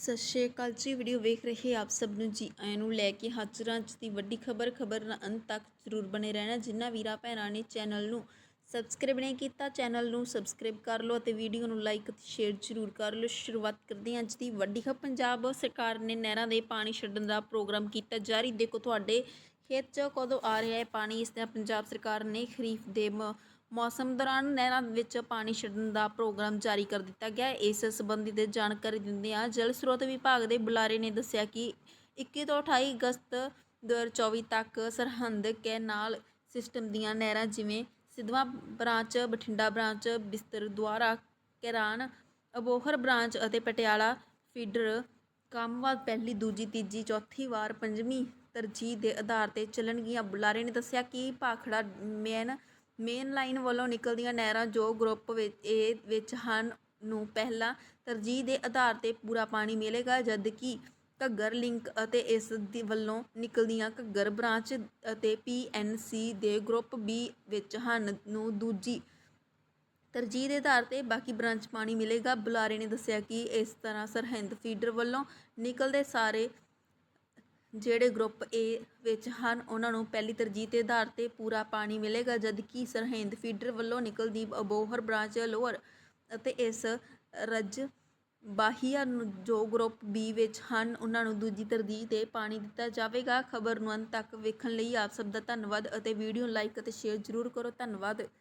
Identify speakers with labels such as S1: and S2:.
S1: ਸਤਿ ਸ਼੍ਰੀ ਅਕਾਲ ਜੀ, ਵੀਡੀਓ ਵੇਖ ਰਹੇ ਆਪ ਸਭ ਨੂੰ ਜੀ, ਆਇਆਂ ਨੂੰ ਲੈ ਕੇ ਹਾਜ਼ਰਾਂ ਅੱਜ ਦੀ ਵੱਡੀ ਖਬਰ ਖਬਰ ਅੰਤ ਤੱਕ ਜ਼ਰੂਰ ਬਣੇ ਰਹਿਣਾ। ਜਿਨ੍ਹਾਂ ਵੀਰਾਂ ਭੈਣਾਂ ਨੇ ਚੈਨਲ ਨੂੰ ਸਬਸਕ੍ਰਾਈਬ ਨਹੀਂ ਕੀਤਾ, ਚੈਨਲ ਨੂੰ ਸਬਸਕ੍ਰਾਈਬ ਕਰ ਲਓ ਅਤੇ ਵੀਡੀਓ ਨੂੰ ਲਾਈਕ ਅਤੇ ਸ਼ੇਅਰ ਜ਼ਰੂਰ ਕਰ ਲਓ। ਸ਼ੁਰੂਆਤ ਕਰਦੇ ਹਾਂ ਅੱਜ ਦੀ ਵੱਡੀ ਖਬਰ। ਪੰਜਾਬ ਸਰਕਾਰ ਨੇ ਨਹਿਰਾਂ ਦੇ ਪਾਣੀ ਛੱਡਣ ਦਾ ਪ੍ਰੋਗਰਾਮ ਕੀਤਾ ਜਾਰੀ। ਦੇਖੋ ਤੁਹਾਡੇ ਖੇਤ 'ਚ ਕਦੋਂ ਆ ਰਿਹਾ ਹੈ ਪਾਣੀ? ਇਸ ਤਰ੍ਹਾਂ ਪੰਜਾਬ ਸਰਕਾਰ ਨੇ ਖਰੀਫ ਦੇ ਮ- ਮੌਸਮ ਦੌਰਾਨ ਨਹਿਰਾਂ ਵਿੱਚ ਪਾਣੀ ਛੱਡਣ ਦਾ ਪ੍ਰੋਗਰਾਮ ਜਾਰੀ ਕਰ ਦਿੱਤਾ ਗਿਆ ਇਸ ਸੰਬੰਧੀ ਦੇ ਜਾਣਕਾਰੀ ਦਿੰਦੇ ਆ ਜਲ ਸਰੋਤ ਵਿਭਾਗ ਦੇ ਬੁਲਾਰੇ ਨੇ ਦੱਸਿਆ ਕਿ 21 ਤੋਂ 28 ਅਗਸਤ 2024 ਤੱਕ ਸਰਹੰਦ, ਕੈਨਾਲ ਸਿਸਟਮ ਦੀਆਂ ਨਹਿਰਾਂ ਜਿਵੇਂ ਸਿਧਵਾ ਬ੍ਰਾਂਚ, ਬਠਿੰਡਾ ਬ੍ਰਾਂਚ, ਬਿਸਤਰ, ਦੁਆਰਾ, ਕੈਰਾਨ, ਅਬੋਹਰ ਬ੍ਰਾਂਚ ਅਤੇ ਪਟਿਆਲਾ ਫੀਡਰ ਕੰਮਵਾਦ ਪਹਿਲੀ, ਦੂਜੀ, ਤੀਜੀ, ਚੌਥੀ ਵਾਰ ਪੰਜਵੀਂ ਤਰਜੀਹ ਦੇ ਆਧਾਰ ਤੇ ਚੱਲਣਗੀਆਂ। ਬੁਲਾਰੇ ਨੇ ਦੱਸਿਆ ਕਿ ਭਾਖੜਾ ਮੇਨ ਮੇਨ ਲਾਈਨ ਵੱਲੋਂ ਨਿਕਲਦੀਆਂ ਨਹਿਰਾਂ ਜੋ ਗਰੁੱਪ ਵਿੱਚ ਏ ਵਿੱਚ ਹਨ, ਨੂੰ ਪਹਿਲਾਂ ਤਰਜੀਹ ਦੇ ਆਧਾਰ ਤੇ ਪੂਰਾ ਪਾਣੀ ਮਿਲੇਗਾ ਜਦਕਿ ਘੱਗਰ ਲਿੰਕ ਅਤੇ ਇਸ ਦੀ ਵੱਲੋਂ ਨਿਕਲਦੀਆਂ ਘੱਗਰ ਬ੍ਰਾਂਚ ਅਤੇ ਪੀਐਨਸੀ ਦੇ ਗਰੁੱਪ ਬੀ ਵਿੱਚ ਹਨ, ਨੂੰ ਦੂਜੀ ਤਰਜੀਹ ਦੇ ਆਧਾਰ ਤੇ ਬਾਕੀ ਬ੍ਰਾਂਚ ਪਾਣੀ ਮਿਲੇਗਾ। ਬੁਲਾਰੇ ਨੇ ਦੱਸਿਆ ਕਿ ਇਸ ਤਰ੍ਹਾਂ ਸਰਹਿੰਦ ਫੀਡਰ ਵੱਲੋਂ ਨਿਕਲਦੇ ਸਾਰੇ ਜਿਹੜੇ ਗਰੁੱਪ ਏ ਵਿੱਚ ਹਨ, ਉਹਨਾਂ ਨੂੰ ਪਹਿਲੀ ਤਰਜੀਹ ਦੇ ਆਧਾਰ ਤੇ ਪੂਰਾ ਪਾਣੀ ਮਿਲੇਗਾ, ਜਦਕਿ ਸਰਹਿੰਦ ਫੀਡਰ ਵੱਲੋਂ ਨਿਕਲਦੀ ਅਬੋਹਰ ਬ੍ਰਾਂਚ ਲੋਅਰ ਅਤੇ ਇਸ ਰਜ ਬਾਹੀਆ ਨੂੰ ਜੋ ਗਰੁੱਪ ਬੀ ਵਿੱਚ ਹਨ, ਉਹਨਾਂ ਨੂੰ ਦੂਜੀ ਤਰਜੀਹ ਤੇ ਪਾਣੀ ਦਿੱਤਾ ਜਾਵੇਗਾ। ਖਬਰ ਨੂੰ ਅੰਤ ਤੱਕ ਵੇਖਣ ਲਈ ਆਪ ਸਭ ਦਾ ਧੰਨਵਾਦ ਅਤੇ ਵੀਡੀਓ ਲਾਈਕ ਅਤੇ ਸ਼ੇਅਰ ਜ਼ਰੂਰ ਕਰੋ। ਧੰਨਵਾਦ।